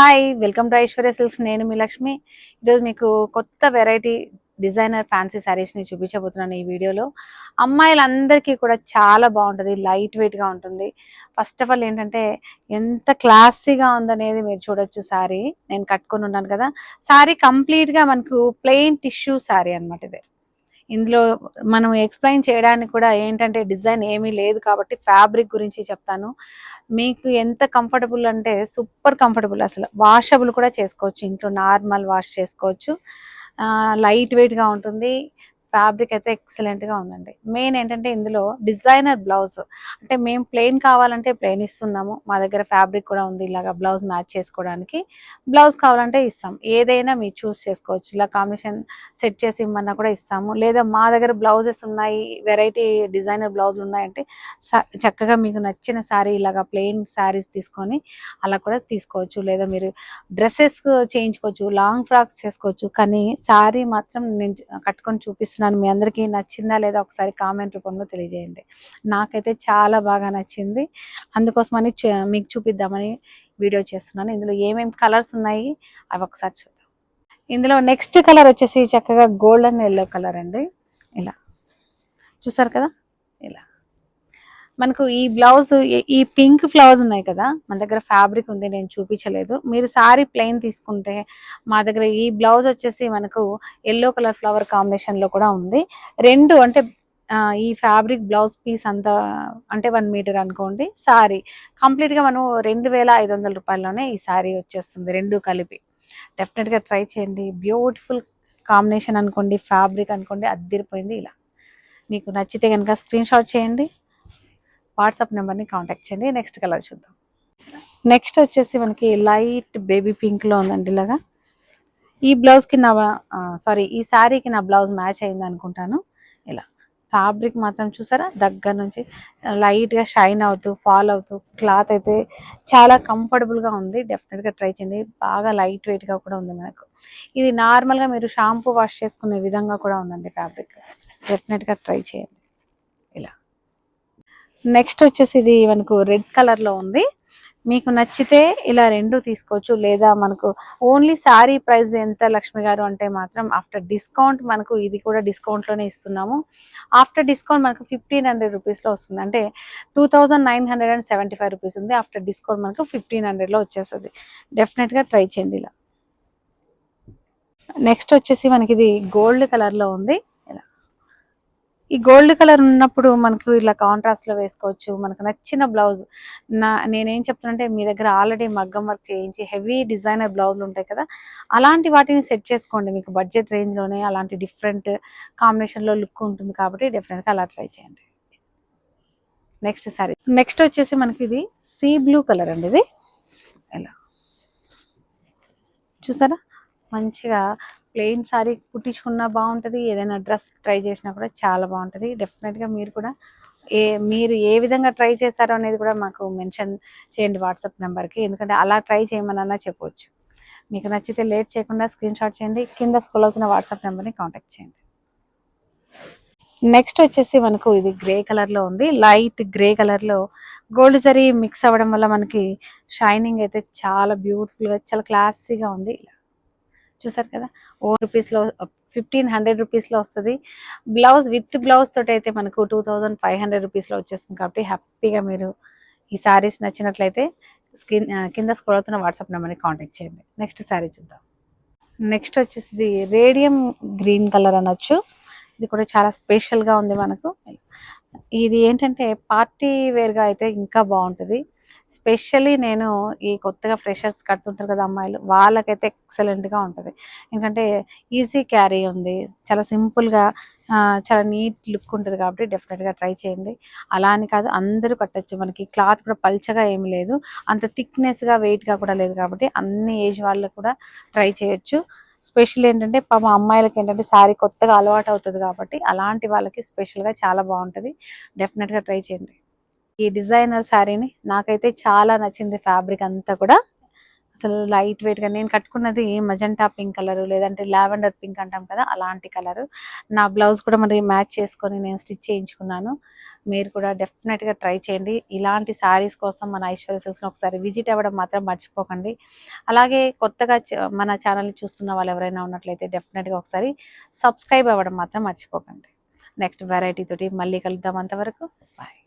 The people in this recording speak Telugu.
Hi welcome to Aishwarya Silks. నేను మీ లక్ష్మి. ఈరోజు మీకు కొత్త వెరైటీ డిజైనర్ ఫ్యాన్సీ శారీస్ని చూపించబోతున్నాను ఈ వీడియోలో. అమ్మాయిలందరికీ కూడా చాలా బాగుంటుంది లైట్ వెయిట్గా ఉంటుంది. ఫస్ట్ ఆఫ్ ఆల్ ఏంటంటే ఎంత క్లాసీగా ఉందనేది మీరు చూడొచ్చు శారీ. నేను కట్టుకొని ఉన్నాను కదా. శారీ కంప్లీట్గా మనకు ప్లెయిన్ టిష్యూ శారీ అనమాట ఇది. ఇందులో మనం ఎక్స్ప్లెయిన్ చేయడానికి కూడా ఏంటంటే డిజైన్ ఏమీ లేదు కాబట్టి ఫ్యాబ్రిక్ గురించి చెప్తాను. మీకు ఎంత కంఫర్టబుల్ అంటే సూపర్ కంఫర్టబుల్ అసలు. వాషబుల్ కూడా చేసుకోవచ్చు. ఇంట్లో నార్మల్ వాష్ చేసుకోవచ్చు. లైట్ వెయిట్గా ఉంటుంది. ఫ్యాబ్రిక్ అయితే ఎక్సలెంట్గా ఉందండి. మెయిన్ ఏంటంటే ఇందులో డిజైనర్ బ్లౌజ్ అంటే మేము ప్లెయిన్ కావాలంటే ప్లెయిన్ ఇస్తున్నాము. మా దగ్గర ఫ్యాబ్రిక్ కూడా ఉంది ఇలాగా బ్లౌజ్ మ్యాచ్ చేసుకోవడానికి. బ్లౌజ్ కావాలంటే ఇస్తాం. ఏదైనా మీరు చూస్ చేసుకోవచ్చు. ఇలా కాంబినేషన్ సెట్ చేసి ఇమ్మన్నా కూడా ఇస్తాము. లేదా మా దగ్గర బ్లౌజెస్ ఉన్నాయి వెరైటీ డిజైనర్ బ్లౌజులు ఉన్నాయంటే స- చక్కగా మీకు నచ్చిన శారీ ఇలాగా ప్లెయిన్ శారీస్ తీసుకొని అలా కూడా తీసుకోవచ్చు. లేదా మీరు డ్రెస్సెస్ చేయించుకోవచ్చు లాంగ్ ఫ్రాక్స్ చేసుకోవచ్చు. కానీ శారీ మాత్రం నేను కట్టుకొని చూపిస్తున్నాను మీ అందరికీ నచ్చిందా లేదా ఒకసారి కామెంట్ రూపంలో తెలియజేయండి. నాకైతే చాలా బాగా నచ్చింది. అందుకోసమని మీకు చూపిద్దామని వీడియో చేస్తున్నాను. ఇందులో ఏమేమి కలర్స్ ఉన్నాయి అవి ఒకసారి చూద్దాం. ఇందులో నెక్స్ట్ కలర్ వచ్చేసి చక్కగా గోల్డెన్ ఎల్లో కలర్ అండి. ఇలా. చూసారు కదా? ఇలా. మనకు ఈ బ్లౌజ్ ఈ పింక్ ఫ్లవర్స్ ఉన్నాయి కదా మన దగ్గర ఫ్యాబ్రిక్ ఉంది నేను చూపించలేదు. మీరు సారీ ప్లెయిన్ తీసుకుంటే మా దగ్గర ఈ బ్లౌజ్ వచ్చేసి మనకు ఎల్లో కలర్ ఫ్లవర్ కాంబినేషన్లో కూడా ఉంది. రెండు అంటే ఈ ఫ్యాబ్రిక్ బ్లౌజ్ పీస్ అంతా అంటే వన్ మీటర్ అనుకోండి సారీ. కంప్లీట్గా మనం రెండు వేల ఐదు వందల రూపాయల్లోనే ఈ సారీ వచ్చేస్తుంది రెండు కలిపి. డెఫినెట్గా ట్రై చేయండి. బ్యూటిఫుల్ కాంబినేషన్ అనుకోండి ఫ్యాబ్రిక్ అనుకోండి అద్దిరిపోయింది ఇలా. మీకు నచ్చితే కనుక స్క్రీన్ షాట్ చేయండి. వాట్సాప్ నెంబర్ని కాంటాక్ట్ చేయండి. నెక్స్ట్ కలర్ చూద్దాం. నెక్స్ట్ వచ్చేసి మనకి లైట్ బేబీ పింక్లో ఉందండి ఇలాగా. ఈ బ్లౌజ్కి నా సారీ ఈ శారీకి నా బ్లౌజ్ మ్యాచ్ అయింది అనుకుంటాను. ఇలా ఫ్యాబ్రిక్ మాత్రం చూసారా? దగ్గర నుంచి లైట్గా షైన్ అవుతూ ఫాల్ అవుతూ క్లాత్ అయితే చాలా కంఫర్టబుల్గా ఉంది. డెఫినెట్గా ట్రై చేయండి. బాగా లైట్ వెయిట్గా కూడా ఉంది మనకు. ఇది నార్మల్గా మీరు షాంపూ వాష్ చేసుకునే విధంగా కూడా ఉందండి ఫ్యాబ్రిక్. డెఫినెట్గా ట్రై చేయండి. నెక్స్ట్ వచ్చేసి ఇది మనకు రెడ్ కలర్లో ఉంది. మీకు నచ్చితే ఇలా రెండు తీసుకోవచ్చు. లేదా మనకు ఓన్లీ శారీ ప్రైస్ ఎంత లక్ష్మి గారు అంటే మాత్రం ఆఫ్టర్ డిస్కౌంట్ మనకు ఇది కూడా డిస్కౌంట్లోనే ఇస్తున్నాము. ఆఫ్టర్ డిస్కౌంట్ మనకు ఫిఫ్టీన్ హండ్రెడ్ రూపీస్లో వస్తుంది. అంటే two thousand nine hundred and seventy five rupees ఉంది. ఆఫ్టర్ డిస్కౌంట్ మనకు ఫిఫ్టీన్ హండ్రెడ్లో వచ్చేస్తుంది. డెఫినెట్గా ట్రై చేయండి ఇలా. నెక్స్ట్ వచ్చేసి మనకి ఇది గోల్డ్ కలర్లో ఉంది. ఈ గోల్డ్ కలర్ ఉన్నప్పుడు మనకు ఇలా కాంట్రాస్ట్లో వేసుకోవచ్చు మనకు నచ్చిన బ్లౌజ్ నా నేనేం చెప్తానంటే మీ దగ్గర ఆల్రెడీ మగ్గం వర్క్ చేయించి హెవీ డిజైనర్ బ్లౌజులు ఉంటాయి కదా అలాంటి వాటిని సెట్ చేసుకోండి. మీకు బడ్జెట్ రేంజ్లోనే అలాంటి డిఫరెంట్ కాంబినేషన్లో లుక్ ఉంటుంది కాబట్టి డెఫినెట్గా అలా ట్రై చేయండి. నెక్స్ట్ సారీ నెక్స్ట్ వచ్చేసి మనకి ఇది సీ బ్లూ కలర్ అండి ఇది. ఎలా? చూసారా? మంచిగా ప్లెయిన్ సారీ కుట్టించుకున్నా బాగుంటుంది ఏదైనా డ్రెస్ ట్రై చేసినా కూడా చాలా బాగుంటుంది. డెఫినెట్గా మీరు కూడా ఏ మీరు ఏ విధంగా ట్రై చేశారో అనేది కూడా మాకు మెన్షన్ చేయండి వాట్సాప్ నెంబర్కి. ఎందుకంటే అలా ట్రై చేయమనన్నా చెప్పవచ్చు మీకు నచ్చితే లేట్ చేయకుండా స్క్రీన్ షాట్ చేయండి కింద స్కూల్ అవుతున్న వాట్సాప్ నెంబర్ని కాంటాక్ట్ చేయండి. నెక్స్ట్ వచ్చేసి మనకు ఇది గ్రే కలర్లో ఉంది. లైట్ గ్రే కలర్లో గోల్డ్ జరీ మిక్స్ అవ్వడం వల్ల మనకి షైనింగ్ అయితే చాలా బ్యూటిఫుల్గా చాలా క్లాసీగా ఉంది. ఇలా చూసారు కదా? ఓ రూపీస్లో ఫిఫ్టీన్ హండ్రెడ్ రూపీస్లో వస్తుంది. బ్లౌజ్ విత్ బ్లౌజ్ తోటి అయితే మనకు టూ థౌజండ్ ఫైవ్ హండ్రెడ్ రూపీస్లో వచ్చేస్తుంది కాబట్టి హ్యాపీగా మీరు ఈ శారీస్ నచ్చినట్లయితే స్క్రీన్ కింద స్క్రోల్ అవుతున్న వాట్సాప్ నెంబర్ని కాంటాక్ట్ చేయండి. నెక్స్ట్ శారీ చూద్దాం. నెక్స్ట్ వచ్చేసి రేడియం గ్రీన్ కలర్ అనొచ్చు. ఇది కూడా చాలా స్పెషల్గా ఉంది మనకు. ఇది ఏంటంటే పార్టీ వేర్గా అయితే ఇంకా బాగుంటుంది. స్పెషల్లీ నేను ఈ కొత్తగా ఫ్రెషర్స్ కడుతుంటారు కదా అమ్మాయిలు వాళ్ళకైతే ఎక్సలెంట్గా ఉంటుంది. ఎందుకంటే ఈజీ క్యారీ ఉంది. చాలా సింపుల్గా చాలా నీట్ లుక్ ఉంటుంది కాబట్టి డెఫినెట్గా ట్రై చేయండి. అలా అని కాదు అందరూ కట్టచ్చు. మనకి క్లాత్ కూడా పల్చగా ఏమి లేదు. అంత థిక్నెస్గా వెయిట్గా కూడా లేదు కాబట్టి అన్ని ఏజ్ వాళ్ళు కూడా ట్రై చేయొచ్చు. స్పెషల్ ఏంటంటే పాప అమ్మాయిలకి ఏంటంటే శారీ కొత్తగా అలవాటు అవుతుంది కాబట్టి అలాంటి వాళ్ళకి స్పెషల్గా చాలా బాగుంటుంది. డెఫినెట్గా ట్రై చేయండి. ఈ డిజైనర్ శారీని నాకైతే చాలా నచ్చింది ఫ్యాబ్రిక్ అంతా కూడా. అసలు లైట్ వెయిట్గా నేను కట్టుకున్నది మజంటా పింక్ కలర్ లేదంటే లావెండర్ పింక్ అంటాం కదా అలాంటి కలర్. నా బ్లౌజ్ కూడా మరి మ్యాచ్ చేసుకొని నేను స్టిచ్ చేయించుకున్నాను. మీరు కూడా డెఫినెట్గా ట్రై చేయండి. ఇలాంటి శారీస్ కోసం మన ఐశ్వర్య సిల్క్స్ని ఒకసారి విజిట్ అవ్వడం మాత్రం మర్చిపోకండి. అలాగే కొత్తగా మన ఛానల్ని చూస్తున్న వాళ్ళు ఎవరైనా ఉన్నట్లయితే డెఫినెట్గా ఒకసారి సబ్స్క్రైబ్ అవ్వడం మాత్రం మర్చిపోకండి. నెక్స్ట్ వెరైటీ తోటి మళ్ళీ కలుద్దాం అంతవరకు. బాయ్